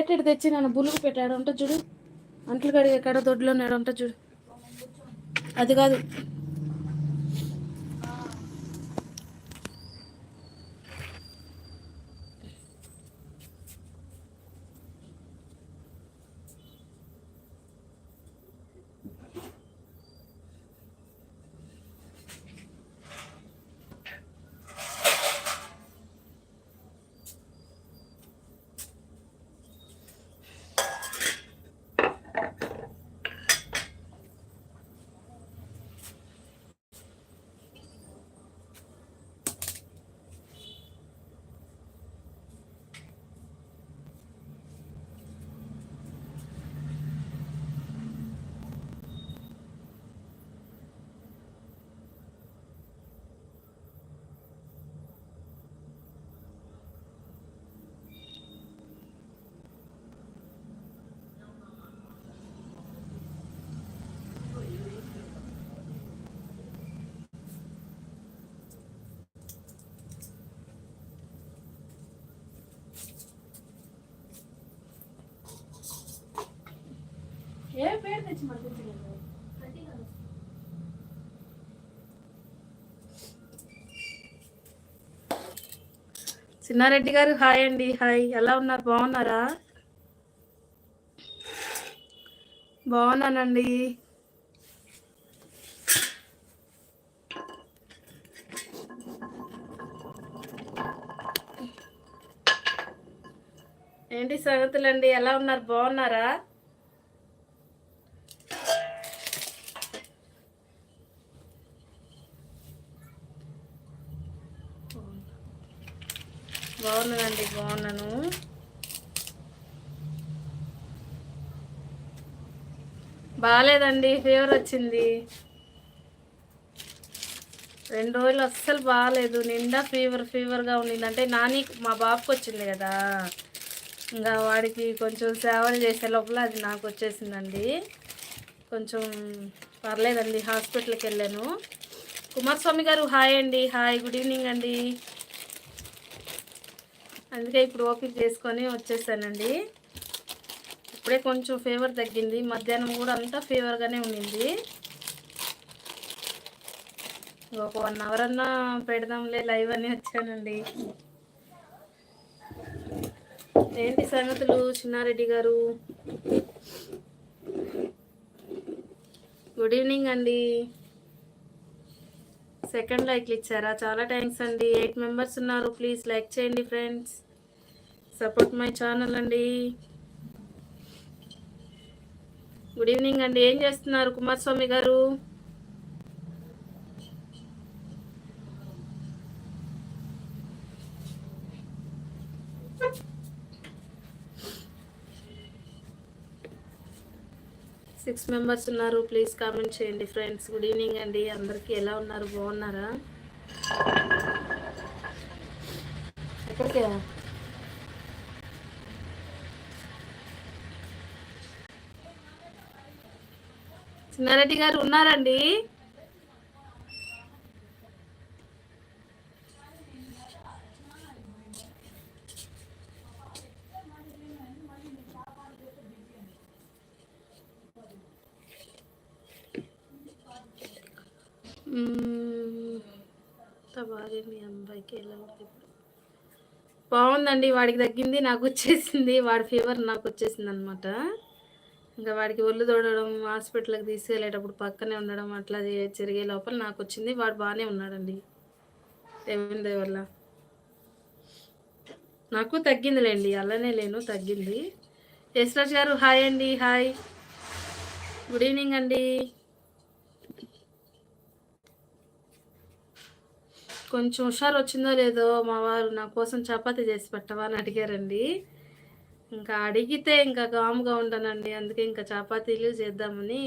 Plated తెచ్చి నన్ను బులుగు పెట్టాడు అంట చూడు. అంట్లు కడిగే కాడ దొడ్లో ఉన్నాడు అంట చూడు. అది కాదు. ఏ తెచ్చి మరి తెచ్చి చిన్నారెడ్డి గారు హాయ్ అండి హాయ్. ఎలా ఉన్నారు? బాగున్నారా? బాగున్నానండి. ఏంటి సంగతులండి? ఎలా ఉన్నారు? బాగున్నారా? బాగున్నానండి బాగున్నాను. బాగాలేదండి ఫీవర్ వచ్చింది. రెండు రోజులు అస్సలు బాగాలేదు నిండా ఫీవర్ ఫీవర్గా ఉండింది. అంటే నాని మా బాబుకి వచ్చింది కదా. ఇంకా వాడికి కొంచెం సేవలు చేసే లోపల అది నాకు వచ్చేసిందండి. కొంచెం పర్లేదండి హాస్పిటల్కి వెళ్ళాను. కుమారస్వామి గారు హాయ్ అండి. హాయ్ గుడ్ ఈవినింగ్ అండి. అందుకే ఇప్పుడు ఓపిక చేసుకొని వచ్చేసానండి. ఇప్పుడే కొంచెం ఫీవర్ తగ్గింది. మధ్యాహ్నం కూడా అంతా ఫీవర్గానే ఉండింది. ఒక వన్ అవర్ అన్నా పెడదాంలే లైవ్ అని వచ్చానండి. ఏంటి సంగతులు చిన్నారెడ్డి గారు? గుడ్ ఈవినింగ్ అండి. సెకండ్ లైక్లు ఇచ్చారా? చాలా థ్యాంక్స్ అండి. ఎయిట్ మెంబర్స్ ఉన్నారు. ప్లీజ్ లైక్ చేయండి ఫ్రెండ్స్ సపోర్ట్ మై ఛానల్ అండి. గుడ్ ఈవినింగ్ అండి. ఏం చేస్తున్నారు కుమారస్వామి గారు? సిక్స్ మెంబర్స్ ఉన్నారు. ప్లీజ్ కామెంట్ చేయండి ఫ్రెండ్స్. గుడ్ ఈవినింగ్ అండి. అందరికీ ఎలా ఉన్నారు? బాగున్నారా? ఎక్కడికి? చిన్నారెడ్డి గారు ఉన్నారండి. మ్మ్. మీ అబ్బాయికి ఎలా ఉంది బాగుందండి వాడికి తగ్గింది నాకు వచ్చేసింది. వాడి ఫీవర్ నాకు వచ్చేసింది అనమాట ఇంకా వాడికి ఒళ్ళు తోడడం హాస్పిటల్కి తీసుకెళ్ళేటప్పుడు పక్కనే ఉండడం అట్లా జరిగే లోపల నాకు వచ్చింది. వాడు బాగానే ఉన్నాడండి. దేవుని వల్ల? నాకు తగ్గిందిలేండి అలానే లేను తగ్గింది. యశ్రాజ్ గారు హాయ్ అండి హాయ్. గుడ్ ఈవినింగ్ అండి. కొంచెం హుషారు వచ్చిందో లేదో మా వారు నా కోసం చపాతీ చేసి పెట్టవా అని అడిగారండి. ఇంకా అడిగితే ఇంకా గాముగా ఉంటానండి అందుకే ఇంకా చపాతీలు చేద్దామని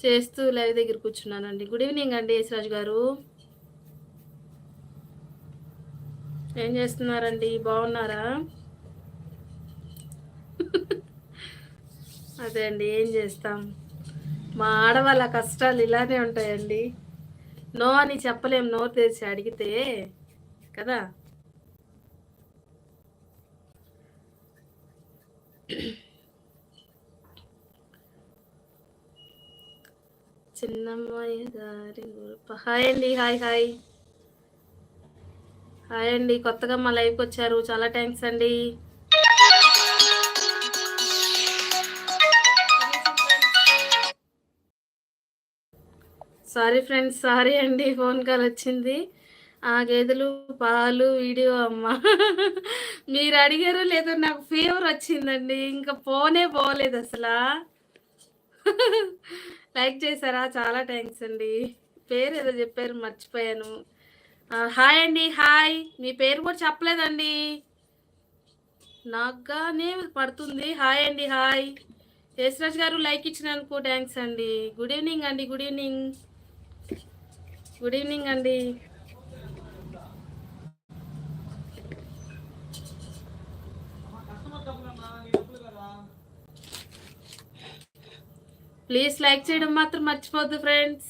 చేస్తూ లైవ్ దగ్గర కూర్చున్నానండి. గుడ్ ఈవినింగ్ అండి యశ్రాజ్ గారు. ఏం చేస్తున్నారండి? బాగున్నారా? అదే అండి ఏం చేస్తాం? మా ఆడవాళ్ళ కష్టాలు ఇలానే ఉంటాయండి. నో అని చెప్పలేం. నోరు తెరిచి అడిగితే కదా? చిన్నమ్మాయి గారి హాయ్ అండి హాయ్ హాయ్. హాయ్ అండి కొత్తగా మా లైవ్కి వచ్చారు. చాలా థ్యాంక్స్ అండి. సారీ ఫ్రెండ్స్ సారీ అండి ఫోన్ కాల్ వచ్చింది. ఆ గేదెలు పాలు వీడియో అమ్మ. మీరు అడిగారో లేదో నాకు ఫీవర్ వచ్చిందండి. ఇంకా ఫోనే పోలేదు అసలు. లైక్ చేశారా? చాలా థ్యాంక్స్ అండి. పేరు ఏదో చెప్పారు మర్చిపోయాను. హాయ్ అండి హాయ్. మీ పేరు కూడా చెప్పలేదండి. నాకుగానే పడుతుంది. హాయ్ అండి హాయ్. యశ్రాజ్ గారు లైక్ ఇచ్చినందుకు థ్యాంక్స్ అండి. గుడ్ ఈవినింగ్ అండి గుడ్ ఈవినింగ్. గుడ్ ఈవినింగ్ అండి ప్లీజ్ లైక్ చేయడం మాత్రం మర్చిపోద్దు ఫ్రెండ్స్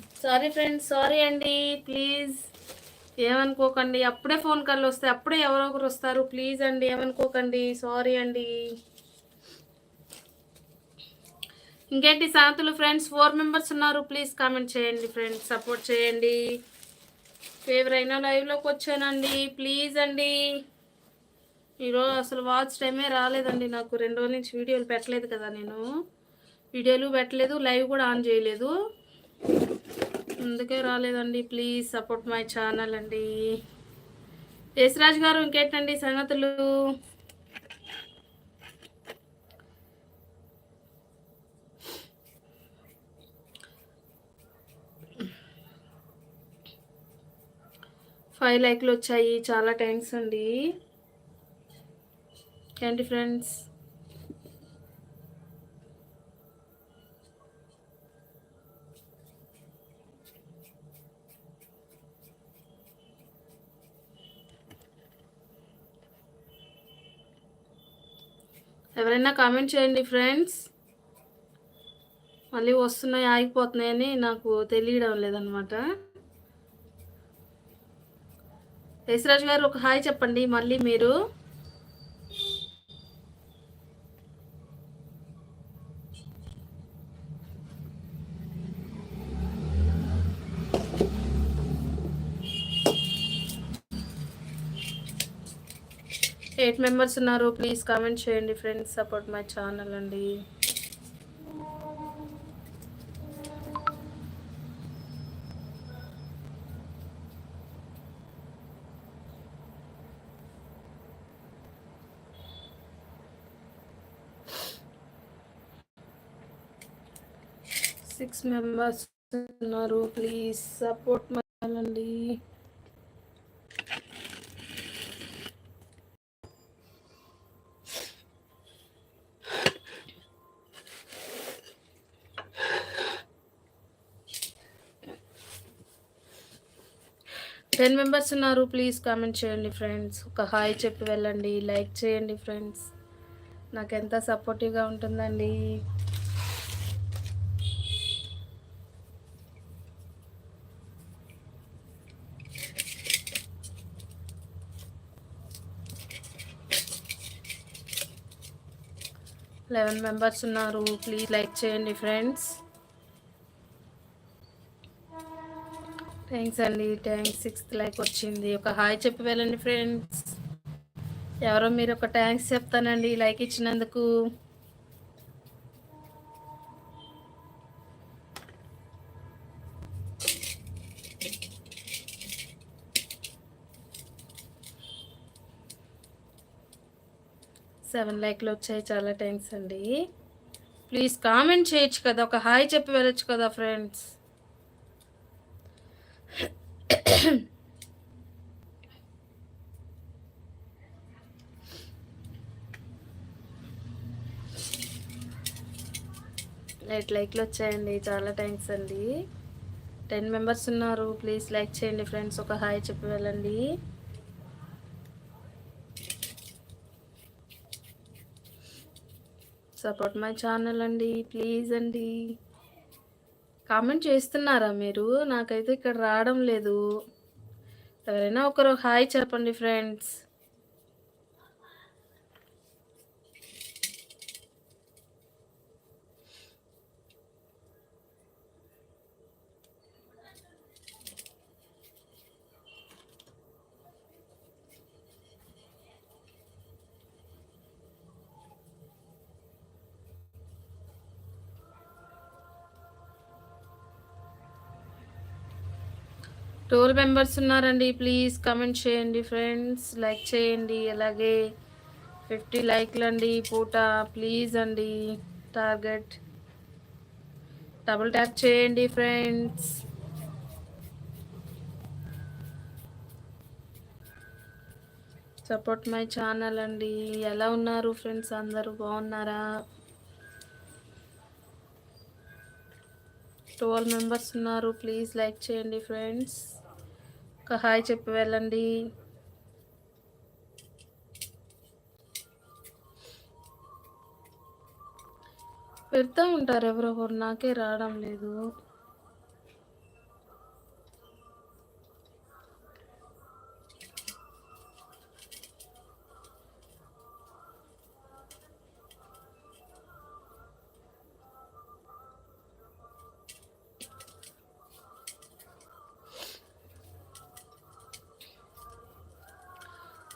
సారీ ఫ్రెండ్స్ సారీ అండి. ప్లీజ్ ఏమనుకోకండి. అప్పుడే ఫోన్ కాల్ వస్తాయి అప్పుడే ఎవరో ఒకరు వస్తారు. ప్లీజ్ అండి ఏమనుకోకండి. సారీ అండి. ఇంకేంటి సాంతులు ఫ్రెండ్స్? ఫోర్ మెంబర్స్ ఉన్నారు. ప్లీజ్ కామెంట్ చేయండి ఫ్రెండ్స్. సపోర్ట్ చేయండి. ఫేవర్ అయినా లైవ్లోకి వచ్చానండి. ప్లీజ్ అండి. ఈరోజు అసలు వాచ్ టైమే రాలేదండి నాకు. రెండు రోజుల నుంచి వీడియోలు పెట్టలేదు కదా నేను. వీడియోలు పెట్టలేదు లైవ్ కూడా ఆన్ చేయలేదు. అందుకే రాలేదండి. ప్లీజ్ సపోర్ట్ మై ఛానల్ అండి. యశ్రాజ్ గారు ఇంకేంటండి సంగతులు? ఫైవ్ లైక్లు వచ్చాయి. చాలా థ్యాంక్స్ అండి. ఏంటి ఫ్రెండ్స్ ఎవరైనా కామెంట్ చేయండి ఫ్రెండ్స్ మళ్ళీ వస్తున్నాయి ఆగిపోతున్నాయని నాకు తెలియడం లేదనమాట యశ్రాజ్ గారు ఒక హాయ్ చెప్పండి మళ్ళీ మీరు. ఎయిట్ మెంబర్స్ ఉన్నారు ప్లీజ్ కామెంట్ చేయండి ఫ్రెండ్స్ సపోర్ట్ మై ఛానల్ అండి. సిక్స్ మెంబర్స్ ఉన్నారు ప్లీజ్ సపోర్ట్ మై అండి. టెన్ మెంబర్స్ ఉన్నారు ప్లీజ్ కామెంట్ చేయండి ఫ్రెండ్స్. ఒక హాయ్ చెప్పి వెళ్ళండి లైక్ చేయండి ఫ్రెండ్స్. నాకు ఎంత సపోర్టివ్గా ఉంటుందండి. లెవెన్ మెంబర్స్ ఉన్నారు ప్లీజ్ లైక్ చేయండి ఫ్రెండ్స్. థ్యాంక్స్ అండి థ్యాంక్స్. సిక్స్త్ లైక్ వచ్చింది. ఒక హాయ్ చెప్పి వెళ్ళండి ఫ్రెండ్స్. ఎవరో మీరు ఒక థ్యాంక్స్ చెప్తానండి లైక్ ఇచ్చినందుకు. సెవెన్ లైక్లు వచ్చాయి చాలా థ్యాంక్స్ అండి. ప్లీజ్ కామెంట్ చేయొచ్చు కదా ఒక హాయ్ చెప్పి వెళ్ళొచ్చు కదా ఫ్రెండ్స్. ఎయిట్ లైక్లు వచ్చాయండి. చాలా థ్యాంక్స్ అండి. టెన్ మెంబర్స్ ఉన్నారు. ప్లీజ్ లైక్ చేయండి ఫ్రెండ్స్ ఒక హాయ్ చెప్పి వెళ్ళండి. సపోర్ట్ మై ఛానల్ అండి. ప్లీజ్ అండి. కామెంట్ చేస్తున్నారా మీరు? నాకైతే ఇక్కడ రావడం లేదు. ఎవరైనా ఒకరు హాయ్ చెప్పండి ఫ్రెండ్స్. టోల్ మెంబర్స్ ఉన్నారండి ప్లీజ్ కమెంట్ చేయండి ఫ్రెండ్స్ లైక్ చేయండి అలాగే ఫిఫ్టీ లైక్లు అండి పూట ప్లీజ్ అండి టార్గెట్ డబుల్ ట్యాప్ చేయండి ఫ్రెండ్స్ సపోర్ట్ మై ఛానల్ అండి. ఎలా ఉన్నారు ఫ్రెండ్స్ అందరూ బాగున్నారా? ట్వెల్వ్ మెంబర్స్ ఉన్నారు ప్లీజ్ లైక్ చేయండి ఫ్రెండ్స్ ఒక హాయ్ చెప్పి వెళ్ళండి. పెడతా ఉంటారు ఎవరొకరు నాకే రావడం లేదు.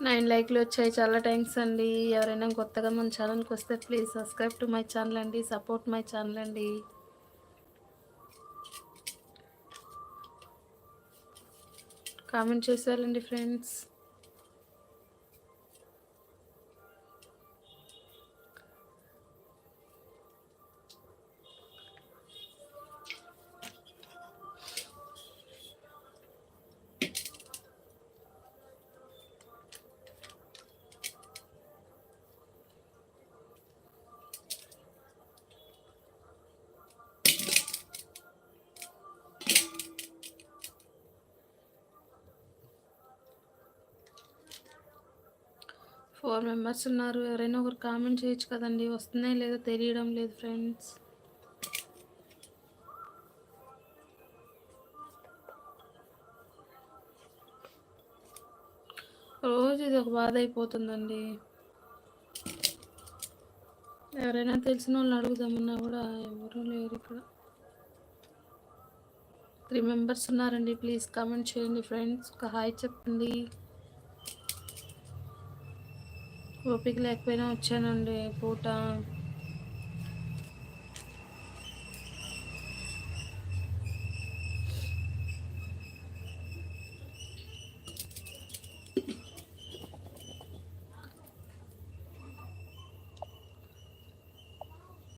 నైన్ లైక్లు వచ్చాయి చాలా థ్యాంక్స్ అండి. ఎవరైనా కొత్తగా మన ఛానల్కి వస్తే please subscribe to my channel అండి. సపోర్ట్ మై ఛానల్ అండి. కామెంట్ చేసేయాలండి ఫ్రెండ్స్. ఫోర్ మెంబర్స్ ఉన్నారు. ఎవరైనా ఒకరు కామెంట్ చేయొచ్చు కదండి. వస్తున్నాయి లేదో తెలియడం లేదు ఫ్రెండ్స్. రోజు ఇది ఒక బాధ అయిపోతుందండి. ఎవరైనా తెలిసిన వాళ్ళు అడుగుదామన్నా కూడా ఎవరు లేరు ఇక్కడ. త్రీ మెంబర్స్ ఉన్నారండి. ప్లీజ్ కామెంట్ చేయండి ఫ్రెండ్స్. ఒక హాయ్ చెప్పండి. ఓపిక లేకపోయినా వచ్చానండి పూట.